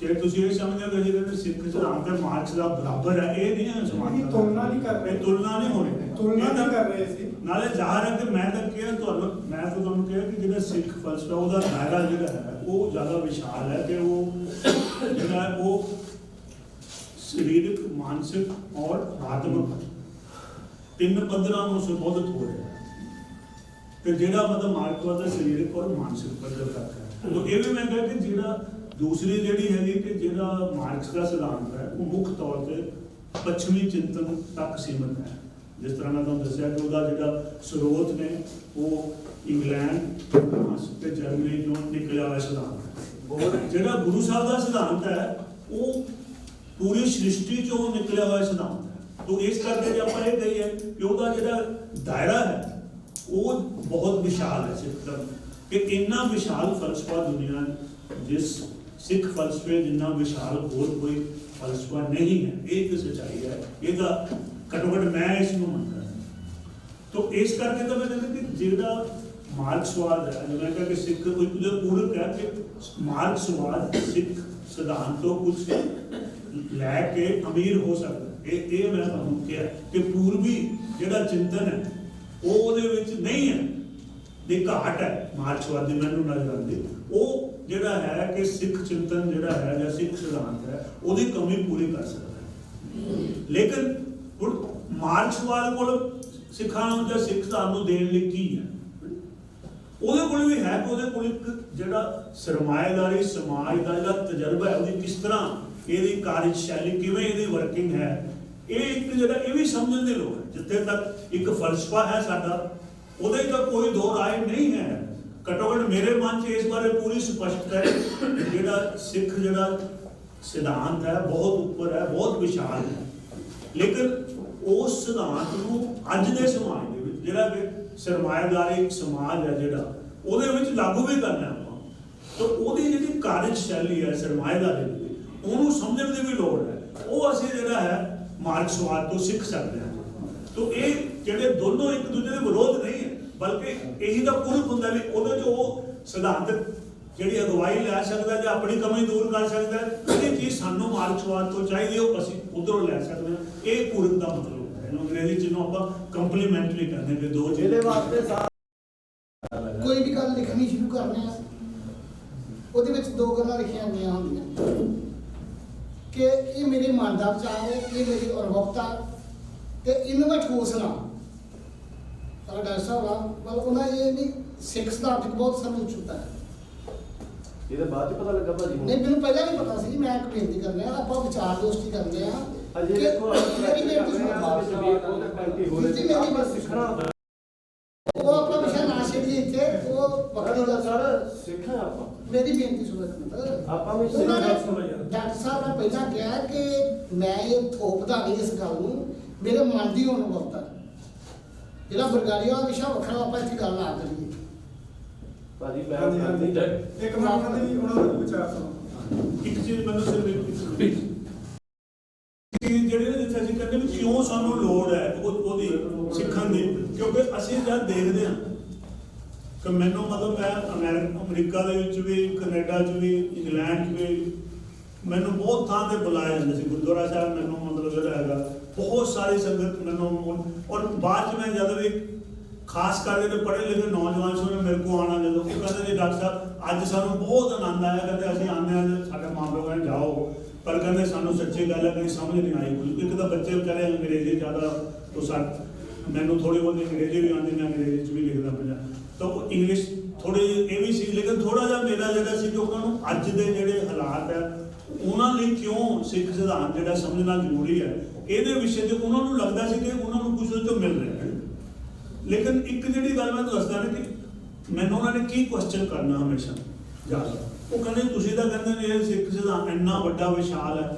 ਜੇ ਤੁਸੀਂ ਇਹ ਸਮਝਦੇ ਹੋ ਕਿ ਜਿਹੜੇ ਸਿੱਖ ਸਿਧਾਂਤ ਤੇ ਮਾਰਕਸ ਦਾ ਬਰਾਬਰ ਹੈ ਇਹ ਨਹੀਂ ਹੈ ਸਮਾਨ ਇਹ ਤੁਲਨਾ ਨਹੀਂ ਕਰ ਰਹੇ। ਤੁਲਨਾ ਨਹੀਂ ਹੋਣੀ ਤੁਲਨਾ ਤਾਂ- ਨਹੀਂ ਕਰ ਰਹੇ ਸੀ। ਨਾਲੇ ਜ਼ਾਹਰ ਹੈ ਕਿ ਮੈਂ ਤਾਂ ਕਿਹਾ ਤੁਹਾਨੂੰ ਮੈਂ ਤਾਂ ਤੁਹਾਨੂੰ ਕਿਹਾ ਕਿ ਜਿਹੜਾ ਸਿੱਖ ਫਲਸਫਾ ਉਹਦਾ ਦਾਇਰਾ ਜਿਹੜਾ ਹੈ ਉਹ ਜ਼ਿਆਦਾ ਵਿਸ਼ਾਲ ਹੈ ਕਿ ਉਹ ਜਿਹੜਾ ਉਹ ਸਰੀਰਕ ਮਾਨਸਿਕ ਔਰ ਆਤਮਿਕ ਤਿੰਨ ਪੱਧਰਾਂ ਨੂੰ ਸੰਬੋਧਿਤ ਹੋ ਰਿਹਾ ਤੇ ਜਿਹੜਾ ਮਤਲਬ ਮਾਰਕਸਵਾਦ ਦਾ ਸਰੀਰਕ ਔਰ ਮਾਨਸਿਕ ਪੱਧਰ ਤੱਕ ਹੈ ਉਹ ਇਹ ਵੀ ਮੈਂ ਕਹਿੰਦਾ ਕਿ ਜਿਹੜਾ ਦੂਸਰੀ ਜਿਹੜੀ ਹੈਗੀ ਕਿ ਜਿਹੜਾ ਮਾਰਕਸ ਦਾ ਸਿਧਾਂਤ ਹੈ ਉਹ ਮੁੱਖ ਤੌਰ ਤੇ ਪੱਛਮੀ ਚਿੰਤਨ ਤੱਕ ਸੀਮਤ ਹੈ। ਜਿਸ ਤਰ੍ਹਾਂ ਮੈਂ ਤੁਹਾਨੂੰ ਦੱਸਿਆ ਕਿ ਉਹਦਾ ਜਿਹੜਾ ਸਰੋਤ ਨੇ ਉਹ ਇੰਗਲੈਂਡ ਫਰਾਂਸ ਤੇ ਜਰਮਨੀ ਤੋਂ ਨਿਕਲਿਆ ਹੋਇਆ ਸਿਧਾਂਤ ਹੈ। ਜਿਹੜਾ ਗੁਰੂ ਸਾਹਿਬ ਦਾ ਸਿਧਾਂਤ ਹੈ ਉਹ ਪੂਰੀ ਸ੍ਰਿਸ਼ਟੀ ਚੋਂ ਨਿਕਲਿਆ ਹੋਇਆ ਸਿਧਾਂਤ ਹੈ। ਤੋਂ ਇਸ ਕਰਕੇ ਜੇ ਆਪਾਂ ਇਹ ਕਹੀਏ ਕਿ ਉਹਦਾ ਜਿਹੜਾ ਦਾਇਰਾ ਹੈ ਉਹ ਬਹੁਤ ਵਿਸ਼ਾਲ ਹੈ ਧਰਮ ਕਿ ਇੰਨਾ ਵਿਸ਼ਾਲ ਫਲਸਫਾ ਦੁਨੀਆ ਜਿਸ ਸਿੱਖ ਫਲਸਫੇ ਜਿੰਨਾ ਵਿਸ਼ਾਲ ਹੋਰ ਕੋਈ ਫਲਸਫਾ ਨਹੀਂ ਹੈ। ਇਹ ਇੱਕ ਸੱਚਾਈ ਹੈ। ਇਹਦਾ ਘੱਟੋ ਘੱਟ ਮੈਂ ਇਸ ਨੂੰ ਮੰਨਦਾ ਤੋ ਇਸ ਕਰਕੇ ਤਾਂ ਮੈਂ ਕਹਿੰਦਾ ਕਿ ਜਿਹੜਾ ਮਾਰਕਸਵਾਦ ਹੈ ਜਿਵੇਂ ਕਿ ਸਿੱਖ ਕੋਈ ਉਹਦੇ ਪੂਰਕ ਹੈ ਕਿ ਮਾਰਕਸਵਾਦ ਸਿੱਖ ਸਿਧਾਂਤ ਤੋਂ ਕੁਝ ਲੈ ਕੇ ਅਮੀਰ ਹੋ ਸਕਦਾ ਇਹ ਇਹ ਮੈਂ ਤੁਹਾਨੂੰ ਕਿਹਾ ਕਿ ਪੂਰਬੀ ਜਿਹੜਾ ਚਿੰਤਨ ਹੈ, ਉਹ ਉਹਦੇ ਵਿੱਚ ਨਹੀਂ ਹੈ। ਦੀ ਘਾਟ ਹੈ। ਮਾਰਕਸਵਾਦੀ ਮੈਨੂੰ ਨਜ਼ਰ ਆਉਂਦੀ। ਉਹ ਜਿਹੜਾ ਹੈ ਕਿ ਸਿੱਖ ਚਿੰਤਨ ਜਿਹੜਾ ਹੈ ਜਾਂ ਸਿੱਖ ਸਿਧਾਂਤ ਹੈ, ਉਹਦੀ ਕਮੀ ਪੂਰੀ ਕਰ ਸਕਦਾ ਹੈ। ਲੇਕਿਨ ਹੁਣ ਮਾਰਕਸਵਾਦ ਕੋਲ ਸਿੱਖਾਂ ਨੂੰ ਜਾਂ ਸਿੱਖ ਧਰਮ ਨੂੰ ਦੇਣ ਲਈ ਕੀ ਹੈ? ਉਹਦੇ ਕੋਲ ਵੀ ਹੈ ਕਿ ਉਹਦੇ ਕੋਲ ਇੱਕ ਜਿਹੜਾ ਸਰਮਾਏਦਾਰੀ ਸਮਾਜ ਦਾ ਜਿਹੜਾ ਤਜਰਬਾ ਹੈ, ਉਹਦੀ ਕਿਸ ਤਰ੍ਹਾਂ ਇਹਦੀ ਕਾਰਜਸ਼ੈਲੀ, ਕਿਵੇਂ ਇਹਦੀ ਵਰਕਿੰਗ ਹੈ, ਇਹ ਇੱਕ ਜਿਹੜਾ, ਇਹ ਵੀ ਸਮਝਣ ਦੇ ਲੋਕ ਹੈ। ਜਿੱਥੇ ਤੱਕ ਇੱਕ ਫਲਸਫਾ ਹੈ ਸਾਡਾ, ਉਹਦੇ ਤਾਂ ਕੋਈ ਦੋ ਰਾਏ ਨਹੀਂ ਹੈ। ਘੱਟੋ ਘੱਟ ਮੇਰੇ ਮਨ 'ਚ ਇਸ ਬਾਰੇ ਪੂਰੀ ਸਪਸ਼ਟਤਾ ਹੈ ਜਿਹੜਾ ਸਿੱਖ ਜਿਹੜਾ ਸਿਧਾਂਤ ਹੈ, ਬਹੁਤ ਉੱਪਰ ਹੈ, ਬਹੁਤ ਵਿਸ਼ਾਲ ਹੈ। ਲੇਕਿਨ ਉਸ ਸਿਧਾਂਤ ਨੂੰ ਅੱਜ ਦੇ ਸਮਾਜ ਦੇ ਵਿੱਚ, ਜਿਹੜਾ ਕਿ ਸਰਮਾਇਦਾਰੀ ਸਮਾਜ ਹੈ ਜਿਹੜਾ, ਉਹਦੇ ਵਿੱਚ ਲਾਗੂ ਵੀ ਕਰਨਾ ਆਪਾਂ। ਤਾਂ ਉਹਦੀ ਜਿਹੜੀ ਕਾਰਜ ਸ਼ੈਲੀ ਹੈ ਸਰਮਾਇਦਾਰੀ ਦੀ, ਉਹਨੂੰ ਸਮਝਣ ਦੀ ਵੀ ਲੋੜ ਹੈ। ਉਹ ਅਸੀਂ ਜਿਹੜਾ ਹੈ, ਮਾਰਕਸਵਾਦ ਤੋਂ ਸਿੱਖ ਸਕਦੇ ਹਾਂ। ਤੋ ਇਹ ਜਿਹੜੇ ਦੋਨੋਂ ਇੱਕ ਦੂਜੇ ਦੇ ਵਿਰੋਧ ਨਹੀਂ ਬਲਕਿ ਇਹੀ ਤਾਂ ਪੂਰਕ ਹੁੰਦਾ ਵੀ ਉਹਦੇ ਚ ਉਹ ਸਿਧਾਂਤ ਜਿਹੜੀ ਅਗਵਾਈ ਲੈ ਸਕਦਾ ਜਾਂ ਆਪਣੀ ਕਮੀ ਦੂਰ ਕਰ ਸਕਦਾ ਹੈ, ਜਿਹੜੀ ਚੀਜ਼ ਸਾਨੂੰ ਮਾਰਕਸਵਾਦ ਤੋਂ ਚਾਹੀਦੀ ਉਹ ਅਸੀਂ ਉਧਰੋਂ ਲੈ ਸਕਦੇ ਹਾਂ। ਇਹ ਪੂਰਕ ਦਾ ਮਤਲਬ ਹੁੰਦਾ ਇਹਨੂੰ ਅੰਗਰੇਜ਼ੀ ਚ ਜਿਹਨੂੰ ਆਪਾਂ ਕੰਪਲੀਮੈਂਟਰੀ ਕਹਿੰਦੇ ਕਿ ਦੋ ਚੀਜ਼ਾਂ। ਵਾਸਤੇ ਕੋਈ ਵੀ ਗੱਲ ਲਿਖਣੀ ਸ਼ੁਰੂ ਕਰਨੇ ਆ ਉਹਦੇ ਵਿੱਚ ਦੋ ਗੱਲਾਂ ਲਿਖੀਆਂ ਹੁੰਦੀਆਂ ਹੁੰਦੀਆਂ। ਕਿ ਇਹ ਮੇਰੇ ਮਨ ਦਾ ਵਿਚਾਰ ਹੈ ਇਹ ਮੇਰੀ ਅਨੁਭਵਤਾ ਤੇ ਇਹਨੂੰ ਮੈਂ ਪਰ ਡਾਕਟਰ ਸਾਹਿਬ ਆ ਮਤਲਬ ਉਹਨਾਂ ਇਹ ਨਹੀਂ ਸਿੱਖ ਸਿਧਾਂਤ ਇੱਕ ਬਹੁਤ ਸਰਲ ਚੁੱਕਾ ਹੈ। ਇਹਦੇ ਬਾਅਦ ਚ ਪਤਾ ਲੱਗਾ ਭਾਜੀ ਨਹੀਂ ਮੈਨੂੰ ਪਹਿਲਾਂ ਵੀ ਪਤਾ ਸੀ ਮੈਂ ਇੱਕ ਬੇਨਤੀ ਕਰਨੇ ਆ ਆਪਾਂ ਵਿਚਾਰ ਦੋਸਤੀ ਕਰਨੇ ਆ ਅਜੇ ਕਿ ਦੇਖੋ ਬੇਨਤੀ ਸੁਣੋ ਵਿੱਚ ਵੀ ਉਹ ਤੇ ਪੈਂਤੀ ਹੋ ਜੀ, ਮੇਰੀ ਆਪਾਂ ਬੇਨਤੀ ਸਿੱਖਣਾ ਹੁੰਦਾ। ਉਹ ਆਪਾਂ ਵਿਸ਼ਾ ਨਾ ਛੇੜੀਏ ਇੱਥੇ ਉਹ ਸਰ ਆਪਾਂ। ਮੇਰੀ ਬੇਨਤੀ ਸੁਣੋ ਆਪਾਂ ਵੀ ਨੇ ਸਿੱਖਣਾ ਡਾਕਟਰ ਸਾਹਿਬ ਨੇ ਪਹਿਲਾਂ ਕਿਹਾ ਕਿ ਮੈਂ ਇਹ ਥੋਪਦਾ ਨਹੀਂ ਇਸ ਗੱਲ ਨੂੰ ਮੇਰੇ ਮਨ ਦੀ ਅਨੁਭਵਤਾ। ਜਿਹੜਾ ਬਰਗਾੜੀਆ ਦਾ ਵਿਸ਼ਾ ਵੱਖਰਾ ਆਪਾਂ ਇੱਥੇ ਗੱਲ ਨਾ ਕਰੀਏ ਭਾਜੀ ਮੈਂ ਹਾਂਜੀ, ਹਾਂਜੀ। ਹਾਂਜੀ। ਇੱਕ ਮਿੰਟ ਵੀ ਉਹਨਾਂ ਦਾ ਵਿਚਾਰ ਸੁਣੋ। ਇੱਕ ਚੀਜ਼ ਮੈਨੂੰ ਸਿਰਫ ਇੱਕ ਇੱਕ ਕਿ ਜਿਹੜੇ ਨੇ ਜਿੱਥੇ ਅਸੀਂ ਕਹਿੰਦੇ ਵੀ ਕਿਉਂ ਸਾਨੂੰ ਲੋੜ ਹੈ ਉਹ ਉਹਦੀ ਸਿੱਖਣ ਦੀ ਕਿਉਂਕਿ ਅਸੀਂ ਜਦ ਦੇਖਦੇ ਹਾਂ ਕਿ ਮੈਨੂੰ ਮਤਲਬ ਮੈਂ ਅਮਰੀਕਾ ਅਮਰੀਕਾ ਦੇ ਵਿੱਚ ਵੀ ਕੈਨੇਡਾ 'ਚ ਵੀ ਇੰਗਲੈਂਡ 'ਚ ਵੀ ਮੈਨੂੰ ਬਹੁਤ ਥਾਂ ਤੇ ਬੁਲਾਇਆ ਜਾਂਦਾ ਸੀ। ਗੁਰਦੁਆਰਾ ਸਾਹਿਬ ਮੈਨੂੰ ਮਤਲਬ ਜਿਹੜਾ ਹੈਗਾ ਬਹੁਤ ਸਾਰੀ ਸੰਗਤ ਮੈਨੂੰ ਔਰ ਬਾਅਦ 'ਚ ਮੈਂ ਜਦ ਵੀ ਖਾਸ ਕਰਕੇ ਜਿਹੜੇ ਪੜ੍ਹੇ ਲਿਖੇ ਨੌਜਵਾਨ ਸੀ, ਉਹਨੇ ਮੇਰੇ ਕੋਲ ਆਣਾ ਜਦੋਂ। ਉਹ ਕਹਿੰਦੇ ਨੇ ਡਾਕਟਰ ਸਾਹਿਬ, ਅੱਜ ਸਾਨੂੰ ਬਹੁਤ ਆਨੰਦ ਆਇਆ। ਕਹਿੰਦੇ ਅਸੀਂ ਆਉਂਦੇ ਹਾਂ ਸਾਡੇ ਮਾਂ ਪਿਓ ਕਹਿੰਦੇ ਜਾਓ। ਪਰ ਕਹਿੰਦੇ ਸਾਨੂੰ ਸੱਚੀ ਗੱਲ ਹੈ ਕਿ ਸਮਝ ਨਹੀਂ ਆਈ ਕੁਝ ਇੱਕ ਤਾਂ ਬੱਚੇ ਵਿਚਾਰੇ ਅੰਗਰੇਜ਼ੀ ਜ਼ਿਆਦਾ ਤੋਂ ਸਾ ਮੈਨੂੰ ਥੋੜੀ ਬਹੁਤੀ ਅੰਗਰੇਜ਼ੀ ਵੀ ਆਉਂਦੀ, ਮੈਂ ਅੰਗਰੇਜ਼ੀ ਚ ਵੀ ਲਿਖਦਾ ਪੰਜਾ ਤਾਂ ਉਹ ਇੰਗਲਿਸ਼ ਥੋੜੀ ਇਹ ਵੀ ਸੀ, ਲੇਕਿਨ ਥੋੜਾ ਜਿਹਾ ਮੇਰਾ ਜਿਹੜਾ ਸੀ ਕਿ ਉਹਨਾਂ ਨੂੰ ਅੱਜ ਦੇ ਜਿਹੜੇ ਹਾਲਾਤ ਹੈ ਉਹਨਾਂ ਲਈ ਕਿਉਂ ਸਿੱਖ ਸਿਧਾਂਤ ਜਿਹੜਾ ਸਮਝਣਾ ਜ਼ਰੂਰੀ ਹੈ? ਇਹਦੇ ਵਿਸ਼ੇ ਤੇ ਉਹਨਾਂ ਨੂੰ ਲੱਗਦਾ ਸੀ ਕਿ ਉਹਨਾਂ ਨੂੰ ਕੁਝ ਤੋਂ ਮਿਲ ਰਿਹਾ ਹੈ। ਲੇਕਿਨ ਇੱਕ ਜਿਹੜੀ ਗੱਲ ਮੈਂ ਦੱਸਦਾ ਨਾ ਕਿ ਮੈਨੂੰ ਉਹਨਾਂ ਨੇ ਕੀ ਕੁਐਸਚਨ ਕਰਨਾ ਹਮੇਸ਼ਾ? ਜ਼ਿਆਦਾ ਉਹ ਕਹਿੰਦੇ, ਤੁਸੀਂ ਤਾਂ ਕਹਿੰਦੇ ਨੇ ਇਹ ਸਿੱਖ ਸਿਧਾਂਤ ਇੰਨਾ ਵੱਡਾ ਵਿਸ਼ਾਲ ਹੈ,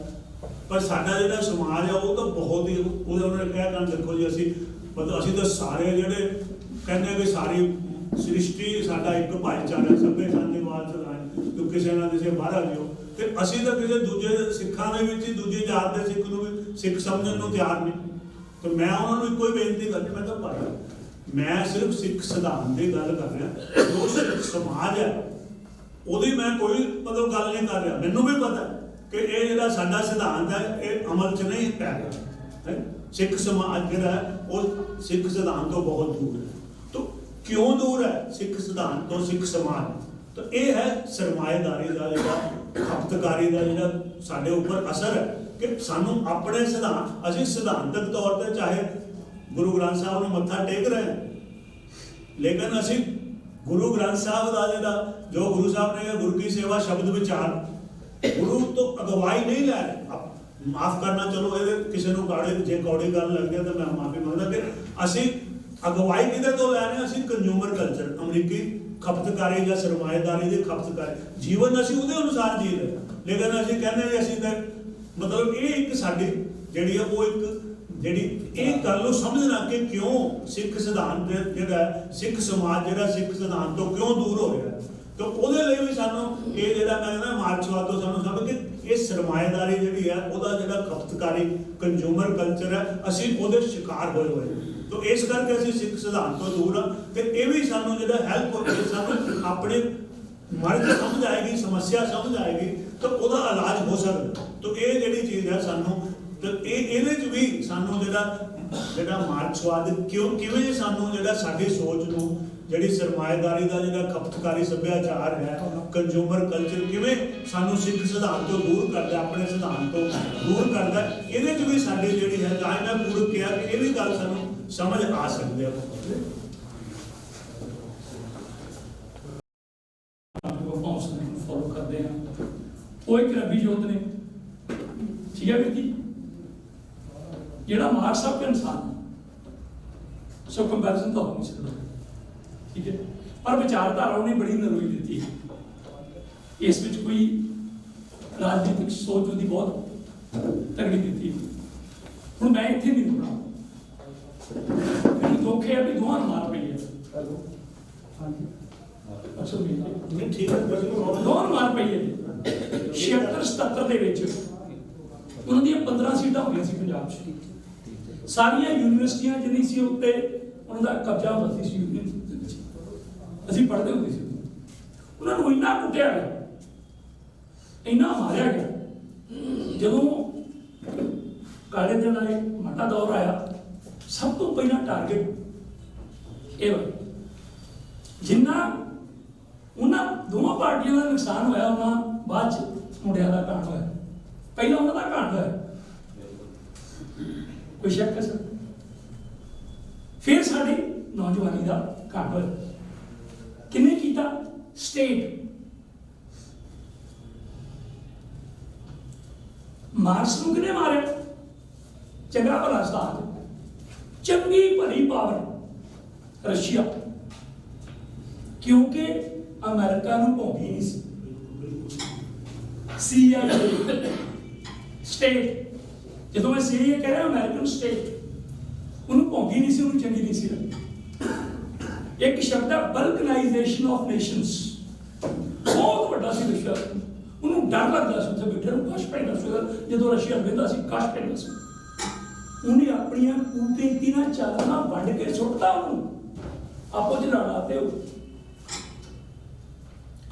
ਪਰ ਸਾਡਾ ਜਿਹੜਾ ਸਮਾਜ ਹੈ ਉਹ ਤਾਂ ਬਹੁਤ ਹੀ ਉਹਦੇ ਉਹਨਾਂ ਨੇ ਕਿਹਾ ਕਿ ਦੇਖੋ ਜੀ, ਅਸੀਂ ਮਤਲਬ ਅਸੀਂ ਤਾਂ ਸਾਰੇ ਜਿਹੜੇ ਕਹਿੰਦੇ ਕਿ ਸਾਰੀ ਸ੍ਰਿਸ਼ਟੀ ਸਾਡਾ ਇੱਕ ਭਾਈਚਾਰਾ ਸਭੇ ਸ਼ਾਂਤੀਵਾਦ ਚਲਾਏ ਤੂੰ ਕਿਸੇ ਨਾਲ ਕਿਸੇ ਬਾਹਰ ਆ ਜਿਓ ਤੇ ਅਸੀਂ ਤਾਂ ਕਿਸੇ ਦੂਜੇ ਸਿੱਖਾਂ ਦੇ ਵਿੱਚ ਹੀ, ਦੂਜੇ ਜਾਤ ਦੇ ਸਿੱਖ ਨੂੰ ਵੀ ਸਿੱਖ ਸਮਝਣ ਨੂੰ ਤਿਆਰ ਨਹੀਂ। ਤੇ ਮੈਂ ਉਹਨਾਂ ਨੂੰ ਇੱਕੋ ਬੇਨਤੀ ਕਰਨੀ, ਮੈਂ ਤਾਂ ਭਾਈ, ਮੈਂ ਸਿਰਫ ਸਿੱਖ ਸਿਧਾਂਤ ਦੀ ਗੱਲ ਕਰ ਰਿਹਾ। ਜੋ ਸਿੱਖ ਸਮਾਜ ਹੈ, ਉਹਦੀ ਮੈਂ ਕੋਈ ਮਤਲਬ ਗੱਲ ਨਹੀਂ ਕਰ ਰਿਹਾ। ਮੈਨੂੰ ਵੀ ਪਤਾ ਕਿ ਇਹ ਜਿਹੜਾ ਸਾਡਾ ਸਿਧਾਂਤ ਹੈ, ਇਹ ਅਮਲ 'ਚ ਨਹੀਂ ਪੈ ਰਿਹਾ। ਸਿੱਖ ਸਮਾਜ ਜਿਹੜਾ ਹੈ, ਉਹ ਸਿੱਖ ਸਿਧਾਂਤ ਤੋਂ ਬਹੁਤ ਦੂਰ ਹੈ। ਤਾਂ ਕਿਉਂ ਦੂਰ ਹੈ ਸਿੱਖ ਸਿਧਾਂਤ ਤੋਂ ਸਿੱਖ ਸਮਾਜ? ਤਾਂ ਇਹ ਹੈ ਸਰਮਾਏਦਾਰੀ ਦਾ ਜਿਹੜਾ ਖਪਤਕਾਰੀ ਦਾ ਜਿਹੜਾ ਸਾਡੇ ਉੱਪਰ ਅਸਰ ਹੈ ਕਿ ਸਾਨੂੰ ਆਪਣੇ ਸਿਧਾਂਤ, ਅਸੀਂ ਸਿਧਾਂਤਕ ਤੌਰ ਤੇ ਚਾਹੇ ਗੁਰੂ ਗ੍ਰੰਥ ਸਾਹਿਬ ਨੂੰ ਮੱਥਾ ਟੇਕ ਰਹੇ ਹਾਂ, ਲੇਕਿਨ ਅਸੀਂ ਗੁਰੂ ਗ੍ਰੰਥ ਸਾਹਿਬ ਦਾ ਜਿਹੜਾ, ਜੋ ਗੁਰੂ ਸਾਹਿਬ ਨੇ ਗੁਰੂ ਕੀ ਸੇਵਾ ਸ਼ਬਦ ਵਿਚਾਰ, ਗੁਰੂ ਤੋਂ ਅਗਵਾਈ ਨਹੀਂ ਲੈ ਰਹੇ। ਮਾਫ ਕਰਨਾ, ਚਲੋ ਇਹਦੇ ਕਿਸੇ ਨੂੰ ਕਾੜੇ, ਜੇ ਕੌੜੀ ਗੱਲ ਲੱਗਦੀ ਹੈ ਤਾਂ ਮੈਂ ਮਾਫੀ ਮੰਗਦਾ ਕਿ ਅਸੀਂ ਅਗਵਾਈ ਕਿਹਦੇ ਤੋਂ ਲੈ ਰਹੇ ਅਸੀਂ ਕੰਜੂਮਰ ਕਲਚਰ ਅਮਰੀਕੀ ਖਪਤਕਾਰੀ ਜਾਂ ਸਰਮਾਏਦਾਰੀ ਦੇ ਖਪਤਕਾਰੀ ਜੀਵਨ ਅਸੀਂ ਉਹਦੇ ਅਨੁਸਾਰ ਜੀ ਰਹੇ ਲੇਕਿਨ ਅਸੀਂ ਕਹਿੰਦੇ ਵੀ ਅਸੀਂ ਤਾਂ, ਮਤਲਬ ਇਹ ਇੱਕ ਸਾਡੀ ਜਿਹੜੀ ਹੈ ਉਹ ਇੱਕ ਜਿਹੜੀ ਇਹ ਗੱਲ ਨੂੰ ਸਮਝਣਾ ਕਿ ਕਿਉਂ ਸਿੱਖ ਸਿਧਾਂਤ ਜਿਹੜਾ ਸਿੱਖ ਸਮਾਜ ਜਿਹੜਾ ਸਿੱਖ ਸਿਧਾਂਤ ਤੋਂ ਕਿਉਂ ਦੂਰ ਹੋ ਰਿਹਾ ਹੈ। ਉਹਦੇ ਲਈ ਵੀ ਸਾਨੂੰ ਇਹ ਜਿਹੜਾ ਮੈਂ ਕਹਿੰਦਾ ਮਾਰਕਸਵਾਦ ਤੋਂ ਸਾਨੂੰ ਸਮਝ ਕਿ ਇਹ ਸਰਮਾਏਦਾਰੀ ਜਿਹੜੀ ਹੈ, ਉਹਦਾ ਜਿਹੜਾ ਖਪਤਕਾਰੀ ਕੰਜੂਮਰ ਕਲਚਰ ਹੈ, ਅਸੀਂ ਉਹਦੇ ਸ਼ਿਕਾਰ ਹੋਏ ਹੋਏ ਹਾਂ। ਤੋ ਇਸ ਕਰਕੇ ਅਸੀਂ ਸਿੱਖ ਸਿਧਾਂਤ ਤੋਂ ਦੂਰ ਹਾਂ ਤੇ ਇਹ ਵੀ ਸਾਨੂੰ ਜਿਹੜਾ ਹੈਲਪ ਹੋਵੇ ਸਾਨੂੰ ਆਪਣੇ ਮਰਜ਼ ਸਮਝ ਆਏਗੀ, ਸਮੱਸਿਆ ਸਮਝ ਆਏਗੀ, ਤਾਂ ਉਹਦਾ ਇਲਾਜ ਹੋ ਸਕਦਾ। ਤੋ ਇਹ ਜਿਹੜੀ ਚੀਜ਼ ਹੈ ਸਾਨੂੰ, ਤੇ ਇਹ ਇਹਦੇ ਚ ਵੀ ਸਾਨੂੰ ਜਿਹੜਾ ਜਿਹੜਾ ਮਾਰਕਸਵਾਦ ਕਿਉਂ, ਕਿਵੇਂ ਸਾਨੂੰ ਜਿਹੜਾ ਸਾਡੀ ਸੋਚ ਨੂੰ, ਜਿਹੜੀ ਸਰਮਾਏਦਾਰੀ ਦਾ ਜਿਹੜਾ ਖਪਤਕਾਰੀ ਸੱਭਿਆਚਾਰ ਹੈ ਕੰਜੂਮਰ ਕਲਚਰ ਕਿਵੇਂ ਸਾਨੂੰ ਸਿੱਖ ਸਿਧਾਂਤ ਤੋਂ ਦੂਰ ਕਰਦਾ, ਆਪਣੇ ਸਿਧਾਂਤ ਤੋਂ ਦੂਰ ਕਰਦਾ, ਇਹਦੇ ਚ ਵੀ ਸਾਡੀ ਜਿਹੜੀ ਹੈ, ਤਾਂ ਇਹਨਾਂ ਮੈਂ ਕਿਹਾ ਕਿ ਇਹ ਵੀ ਗੱਲ ਸਾਨੂੰ ਸਮਝ ਆ ਸਕਦੀ ਹੈ ਫੋਲੋ ਕਰਦੇ ਹਾਂ। ਉਹ ਇੱਕ ਰੱਬੀ ਜੋਤ ਨੇ। ਠੀਕ ਹੈ ਵੀਰ ਜੀ? ਜਿਹੜਾ ਮਾਰਕ ਸਾਹਿਬ ਦਾ ਇਨਸਾਨ ਸੋ ਕੰਪੈਰੀਜ਼ਨ ਤਾਂ ਹੋ ਨਹੀਂ ਸਕਦਾ। ਠੀਕ ਹੈ? ਪਰ ਵਿਚਾਰਧਾਰਾ ਉਹਨੇ ਬੜੀ ਨਰੋਈ ਦਿੱਤੀ ਇਸ ਵਿੱਚ ਕੋਈ ਰਾਜਨੀਤਿਕ ਸੋਚ ਉਹਦੀ ਬਹੁਤ ਤਗੜੀ ਦਿੱਤੀ ਹੁਣ ਮੈਂ ਇੱਥੇ ਨਹੀਂ ਰੁਕਣਾ ਦੁੱਖ ਹੈ ਵੀ ਦੋਹਾਂ ਨੂੰ ਮਾਰ ਪਈ ਹੈ। ਅੱਛਾ ਵੀ ਨਹੀਂ ਠੀਕ ਹੈ ਬਿਲਕੁਲ ਦੋਨ ਮਾਰ ਪਈ ਹੈ 76 77 ਦੇ ਵਿੱਚ। ਉਹਨਾਂ ਦੀਆਂ 15 ਸੀਟਾਂ ਹੋਈਆਂ ਸੀ ਪੰਜਾਬ 'ਚ। ਸਾਰੀਆਂ ਯੂਨੀਵਰਸਿਟੀਆਂ ਜਿੰਨੀ ਸੀ ਉੱਤੇ ਉਹਨਾਂ ਦਾ ਕਬਜ਼ਾ ਹੁੰਦਾ ਸੀ ਦੇ ਵਿੱਚ। ਅਸੀਂ ਪੜ੍ਹਦੇ ਹੁੰਦੇ ਸੀ। ਉਹਨਾਂ ਨੂੰ ਇੰਨਾ ਕੁੱਟਿਆ ਗਿਆ। ਇੰਨਾ ਮਾਰਿਆ ਗਿਆ। ਜਦੋਂ ਕਾਲੇ ਦਿਨ ਆਏ ਮਾਟਾ ਦੌਰ ਆਇਆ ਸਭ ਤੋਂ ਪਹਿਲਾਂ ਟਾਰਗੇਟ ਇਹ ਜਿੰਨਾ ਉਹਨਾਂ ਦੋਵਾਂ ਪਾਰਟੀਆਂ ਦਾ ਨੁਕਸਾਨ ਹੋਇਆ, ਉਹਨਾਂ ਬਾਅਦ ਚ ਮੁੰਡਿਆਂ ਦਾ ਕਾਂਡ ਹੋਇਆ। ਪਹਿਲਾਂ ਉਹਨਾਂ ਦਾ ਕਾਂਡ ਹੋਇਆ। ਕੋਈ ਸ਼ੱਕ ਹੈ, ਸਰ? ਫਿਰ ਸਾਡੀ ਨੌਜਵਾਨੀ ਦਾ ਕਾਂਡ ਹੋਇਆ। ਕਿੰਨੇ ਕੀਤਾ? ਸਟੇਟ। ਮਾਰਸ ਨੂੰ ਕਿਹਨੇ ਮਾਰਿਆ? ਚੰਗਾ ਭਲਾ ਸਾਥ ਚੰਗੀ ਭਲੀ ਪਾਵਰ। ਰਸ਼ੀਆ। ਕਿਉਂਕਿ ਅਮਰੀਕਾ ਨੂੰ ਭੌਂਕੀ ਨਹੀਂ ਸੀ। CIA state. ਜਦੋਂ ਮੈਂ ਸੀਆਈਏ ਕਹਿ ਰਿਹਾ ਅਮਰੀਕਨ ਸਟੇਟ। ਉਹਨੂੰ ਭੌਂਕੀ ਨਹੀਂ ਸੀ, ਉਹਨੂੰ ਚੰਗੀ ਨਹੀਂ ਸੀ ਲੱਗਦੀ। ਇੱਕ ਸ਼ਬਦ ਹੈ ਬਲਕਨਾਈਜੇਸ਼ਨ ਆਫ ਨੇਸ਼ਨਸ ਬਹੁਤ ਵੱਡਾ ਸੀ ਰਸ਼ੀਆ। ਉਹਨੂੰ ਡਰ ਲੱਗਦਾ ਸੀ ਉੱਥੇ ਬੈਠੇ ਨੂੰ, ਕਸ਼ ਪੈਂਦਾ ਸੀ ਜਦੋਂ ਰਸ਼ੀਆ ਵੇਂਦਾ ਸੀ, ਕਸ਼ ਪੈਂਦਾ ਸੀ ਉਹਨੇ ਆਪਣੀਆਂ ਕੂਟਨੀਤੀ ਨਾਲ ਚਾਲਣਾ ਵੰਡ ਕੇ ਸੁੱਟਦਾ ਉਹਨੂੰ। ਆਪੋ ਜਲਾਣਾ ਤੇ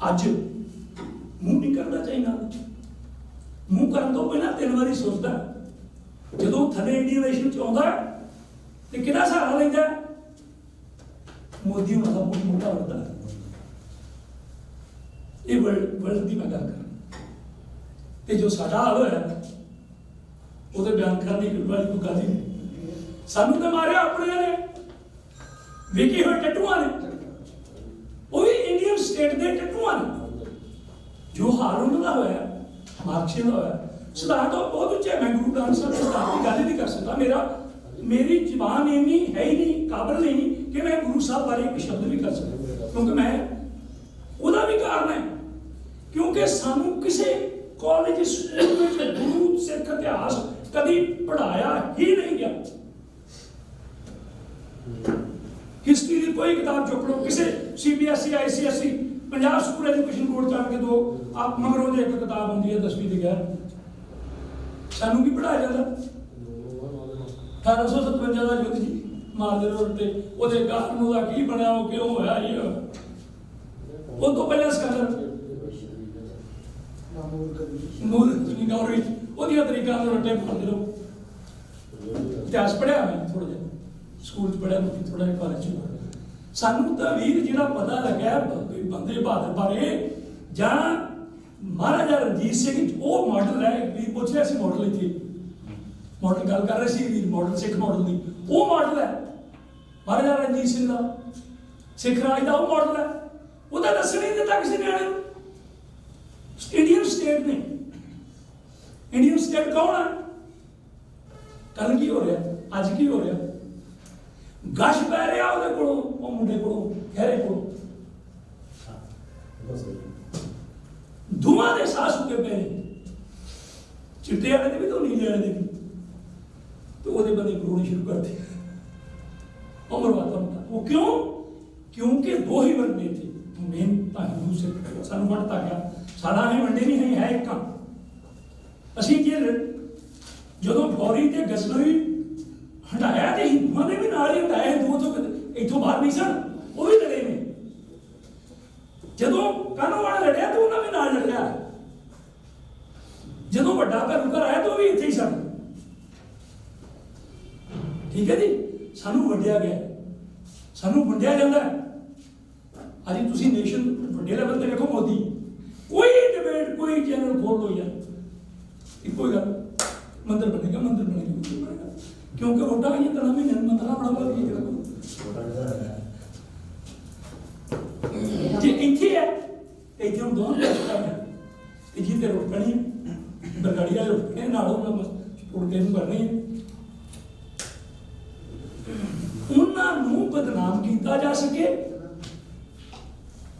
ਅੱਜ ਮੂੰਹ ਨਹੀਂ ਕਰਦਾ ਚਾਹੀਦਾ। ਮੂੰਹ ਕਰਨ ਤੋਂ ਪਹਿਲਾਂ ਤਿੰਨ ਵਾਰੀ ਸੋਚਦਾ ਜਦੋਂ ਥੱਲੇ ਇੰਡੀਅਨ ਚ ਆਉਂਦਾ ਤੇ ਕਿਹਦਾ ਸਹਾਰਾ ਲੈਂਦਾ? ਮੋਦੀ ਉਹਨਾਂ ਦਾ ਬਹੁਤ ਮੋਟਾ ਹੁੰਦਾ ਇਹ ਵਰਲਡ ਵਰਲਡ ਦੀ ਮੈਂ ਗੱਲ ਕਰ। ਤੇ ਜੋ ਸਾਡਾ ਹਾਲ ਹੋਇਆ ਹੈ, ਉਹਦੇ ਬਿਆਨ ਕਰਨ ਦੀ ਕੋਈ ਗੱਲ ਨਹੀਂ। ਸਾਨੂੰ ਤਾਂ ਮਾਰਿਆ ਆਪਣਿਆਂ ਨੇ। ਵਿਕੀ ਹੋਏ ਟੱਟੂਆਂ ਨੇ? ਉਹ ਵੀ ਇੰਡੀਅਨ ਸਟੇਟ ਦੇ ਟੱਟੂਆਂ ਨੇ। ਜੋ ਹਾਲ ਉਹਨਾਂ ਦਾ ਹੋਇਆ ਮਾਰਕਸ਼ੀ ਦਾ ਹੋਇਆ। ਸਿਧਾਂਤ ਤਾਂ ਬਹੁਤ ਉੱਚਾ ਮੈਂ ਗੁਰੂ ਗ੍ਰੰਥ ਸਾਹਿਬ ਦੇ ਸਿਧਾਂਤ ਦੀ ਗੱਲ ਨਹੀਂ ਕਰ ਸਕਦਾ। ਮੇਰਾ, ਮੇਰੀ ਜ਼ਬਾਨ ਇੰਨੀ ਹੈ ਹੀ ਨਹੀਂ, ਕਾਬਲ ਨਹੀਂ ਕਿ ਮੈਂ ਗੁਰੂ ਸਾਹਿਬ ਬਾਰੇ ਇੱਕ ਸ਼ਬਦ ਵੀ ਕਰ ਸਕਾਂ ਕਿਉਂਕਿ ਮੈਂ, ਉਹਦਾ ਵੀ ਕਾਰਨ ਹੈ। ਕਿਉਂਕਿ ਸਾਨੂੰ ਕਿਸੇ ਕਾਲਜ ਸਕੂਲ ਵਿੱਚ ਗੁਰੂ ਸਿੱਖ ਇਤਿਹਾਸ ਕਦੀ ਪੜਾਇਆ ਹੀ ਨਹੀਂ ਗਿਆ। ਹਿਸਟਰੀ ਦੀ ਕੋਈ ਕਿਤਾਬ ਚੁੱਕ ਲਓ। ਕਿਸੇ CBSE ICSE Punjab school education board ਚਾਰ ਕੇ ਦੋ, ਆਪ ਮਗਰੋਂ ਦੀ ਇੱਕ ਕਿਤਾਬ ਹੁੰਦੀ ਹੈ 10ਵੀਂ ਦੀ ਗੈਰ। ਸਾਨੂੰ ਕੀ ਪੜਾਇਆ ਜਾਂਦਾ? 1857 ਦਾ ਯੁੱਧ ਜੀ, ਮਾਰਦੇ ਰੋਡ ਤੇ ਉਹਦੇ ਕਾਰਨ ਉਹਦਾ ਕੀ ਬਣਿਆ, ਉਹ ਕਿਉਂ ਹੋਇਆ ਇਹ ਹੋਇਆ। ਉਹ ਤੋਂ ਪਹਿਲਾਂ ਸਕੰਦਰ। ਮੂਲ ਨਹੀਂ ਗੌਰਵੀ ਉਹਦੀਆਂ ਤਰੀਕਾਂ ਨੂੰ ਰੱਟੇ ਮਾਰਦੇ ਰਹੋ। ਇਤਿਹਾਸ ਪੜਿਆ ਮੈਂ ਥੋੜਾ ਜਿਹਾ। ਸਕੂਲ ਚ ਪੜਿਆ ਮੈਂ ਥੋੜਾ ਜਿਹਾ ਕਾਲਜ ਚ ਸਾਨੂੰ ਤਾਂ ਵੀਰ ਜਿਹੜਾ ਪਤਾ ਲੱਗਿਆ ਬ- ਬੰਦੇ ਬਹਾਦਰ ਬਾਰੇ, ਜਾਂ ਮਹਾਰਾਜਾ ਰਣਜੀਤ ਸਿੰਘ ਉਹ ਮਾਡਲ ਹੈ, ਵੀ ਪੁੱਛ ਰਿਹਾ ਸੀ ਮਾਡਲ ਇੱਥੇ। ਮਾਡਲ ਗੱਲ ਕਰ ਰਹੇ ਸੀ ਵੀਰ ਮਾਡਲ ਸਿੱਖ ਮਾਡਲ ਦੀ। ਉਹ ਮਾਡਲ ਹੈ, ਮਹਾਰਾਜਾ ਰਣਜੀਤ ਸਿੰਘ ਦਾ। ਸਿੱਖ ਰਾਜ ਦਾ ਉਹ ਮਾਡਲ ਹੈ। ਉਹਦਾ ਦੱਸਣ ਹੀ ਦਿੱਤਾ ਕਿਸੇ ਨਿਆਣੇ ਨੂੰ ਇੰਡੀਅਨ ਸਟੇਟ ਨੇ। ਇੰਡੀਅਨ ਸਟੇਟ ਕੌਣ ਹੈ? ਕੱਲ ਕੀ ਹੋ ਰਿਹਾ? ਅੱਜ ਕੀ ਹੋ ਰਿਹਾ? ਗਸ਼ ਪੈ ਰਿਹਾ ਉਹਦੇ ਕੋਲੋਂ, ਉਹ ਮੁੰਡੇ ਕੋਲੋਂ, ਖਹਿਰੇ ਕੋਲੋਂ। ਧੂਆਂ ਦੇ ਸਾਹ ਸੁੱਕੇ ਪਏ ਨੇ। ਚਿੱਟੇ ਵਾਲੇ ਦੇ ਵੀ ਤੋਂ ਨੀਲੇ ਵਾਲੇ ਦੇ ਵੀ। ਤੇ ਉਹਦੇ ਬੰਦੇ ਬਰੋਣੇ ਸ਼ੁਰੂ ਕਰਦੇ ਉਮਰ ਵਾਤਾ ਉਹ ਕਿਉਂ? ਕਿਉਂਕਿ ਦੋ ਹੀ ਵਰਗ ਨੇ ਮੇਨ ਤਾਂ ਹਿੰਦੂ ਸਿੱਖ ਸਾਨੂੰ ਵੰਡਤਾ ਗਿਆ। ਸਾਡਾ ਇਹ ਵੰਡੇ ਨਹੀਂ ਹੈ ਇੱਕ। ਅਸੀਂ ਜੇ ਜਦੋਂ ਫੌਰੀ ਤੇ ਗਜ਼ਨਵੀ ਹਟਾਇਆ ਵੀ ਨਾਲ ਹੀ ਹਟਾਇਆ ਹਿੰਦੂਆਂ ਤੋਂ ਇੱਥੋਂ ਬਾਹਰ ਨਹੀਂ ਸਨ, ਉਹ ਵੀ ਲੜੇ ਨੇ। ਜਦੋਂ ਕਾਨੂੰਨ ਲੜਿਆ, ਤਾਂ ਉਹਨਾਂ ਵੀ ਨਾਲ ਲੜਿਆ। ਜਦੋਂ ਵੱਡਾ ਘਰ ਘਰ ਆਇਆ, ਤਾਂ ਉਹ ਵੀ ਇੱਥੇ ਹੀ ਸਨ। ਠੀਕ ਹੈ ਜੀ? ਸਾਨੂੰ ਵੰਡਿਆ ਗਿਆ। ਸਾਨੂੰ ਵੰਡਿਆ ਜਾਂਦਾ ਹੈ। ਅੱਜ ਤੁਸੀਂ ਨੇਸ਼ਨ ਵੱਡੇ ਲੈਵਲ ਤੇ ਵੇਖੋ ਮੋਦੀ। ਕੋਈ ਡਿਬੇਟ ਕੋਈ ਚੈਨਲ ਖੋਲ ਲੋ ਯਾਰ। ਇੱਕੋ ਹੀ ਗੱਲ। ਮੰਦਰ ਬਣੇਗਾ ਮੰਦਰ ਬਣੇਗਾ। ਕਿਉਂਕਿ ਵੋਟਾਂ ਆਈਆਂ ਤਾਂ ਨਵੇਂ ਨੇ ਮੰਦਰਾਂ ਬਣਾਉਂਦਾ ਕੀ ਕਰਾਂਗਾ ਜੇ ਇੱਥੇ ਹੈ ਇੱਥੇ ਹੁਣ ਦੋਨ ਹੈ ਤੇ ਜਿੱਤੇ ਰੁਕਣੀ ਬਰਗਾੜੀ ਵਾਲੇ ਰੁਕਣੇ ਨਾਲ ਉਹਨਾਂ ਮਸ ਉੜ ਕਰਨੀ ਹੈ ਉਹਨਾਂ ਨੂੰ ਬਦਨਾਮ ਕੀਤਾ ਜਾ ਸਕੇ।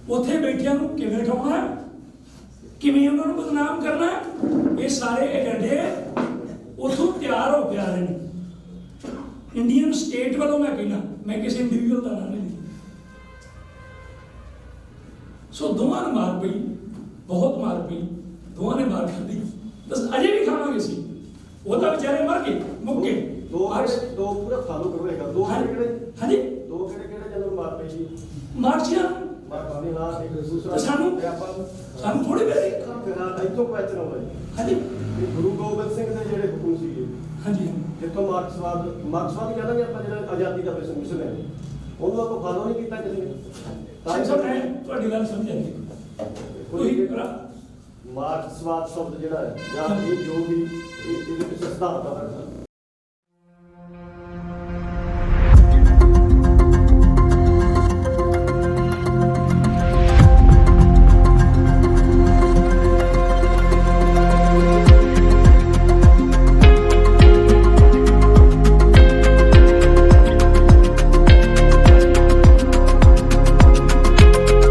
ਉੱਥੇ ਬੈਠਿਆਂ ਨੂੰ ਕਿਵੇਂ ਠਾਉਣਾ? ਕਿਵੇਂ ਉਹਨਾਂ ਨੂੰ ਬਦਨਾਮ ਕਰਨਾ? ਇਹ ਸਾਰੇ ਏਜੰਡੇ ਉਥੋਂ ਤਿਆਰ ਹੋ ਪਿਆ ਰਹੇ ਨੇ। ਇੰਡੀਅਨ ਸਟੇਟ ਵੱਲੋਂ ਮੈਂ ਕਹਿੰਦਾ ਮੈਂ ਕਿਸੇ ਇੰਡੀਵਿਜੂਅਲ ਦਾ ਨਾਮ ਨਹੀਂ ਸੋ ਦੋਵਾਂ ਨੂੰ ਮਾਰ ਪਈ ਬਹੁਤ ਮਾਰ ਪਈ ਦੋਵਾਂ ਨੇ ਮਾਰ ਖਾਧੀ। ਬਸ ਅਜੇ ਵੀ ਖਾਵਾਂਗੇ ਸੀ ਉਹ ਤਾਂ ਵਿਚਾਰੇ ਮਰ ਗਏ ਮੁੱਕ ਦੋ ਦੋ ਪੂਰਾ ਫਾਲੋ ਕਰੋ ਹੈਗਾ ਦੋ ਕਿਹੜੇ ਹਾਂਜੀ। ਦੋ ਕਿਹੜੇ ਕਿਹੜੇ ਜਨਮ ਮਾਰ ਪਈ ਜੀ ਮਾਰਕਸੀਆਂ ਨੂੰ ਮਾਰਕਾ ਦੇ ਨਾਲ ਇੱਕ ਦੂਸਰਾ। ਸਾਨੂੰ- ਨੂੰ- ਸਾਨੂੰ ਥੋੜੀ ਬੇਰੀ ਫਿਰ ਇੱਥੋਂ ਕੁਐਸਚਨ ਆਉਂਦਾ ਜੀ ਹਾਂਜੀ। ਗੁਰੂ ਗੋਬਿੰਦ ਸਿੰਘ ਦੇ ਜਿਹੜੇ ਹੁਕਮ ਸੀਗੇ ਹਾਂਜੀ। ਜਿੱਥੋਂ ਮਾਰਕਸਵਾਦ ਮਾਰਕਸਵਾਦ ਕਹਿੰਦਾ ਆਪਾਂ ਜਿਹੜਾ ਆਜ਼ਾਦੀ ਦਾ ਮਿਸ਼ਨ ਹੈ ਉਹਨੂੰ ਆਪਾਂ ਫਾਲੋ ਨਹੀਂ ਕੀਤਾ ਕਿਸੇ ਨੇ ਹੀ ਸਭ ਮੈਂ ਤੁਹਾਡੀ ਗੱਲ ਸਮਝ ਆਈ ਕੋਈ ਕਰਾ ਮਾਰਕਸਵਾਦ ਸ਼ਬਦ ਜਿਹੜਾ ਹੈ ਜਾਂ ਇਹ ਜੋ ਵੀ ਇਹ- ਇਹਦੇ ਸਿਧਾਂਤ ਆ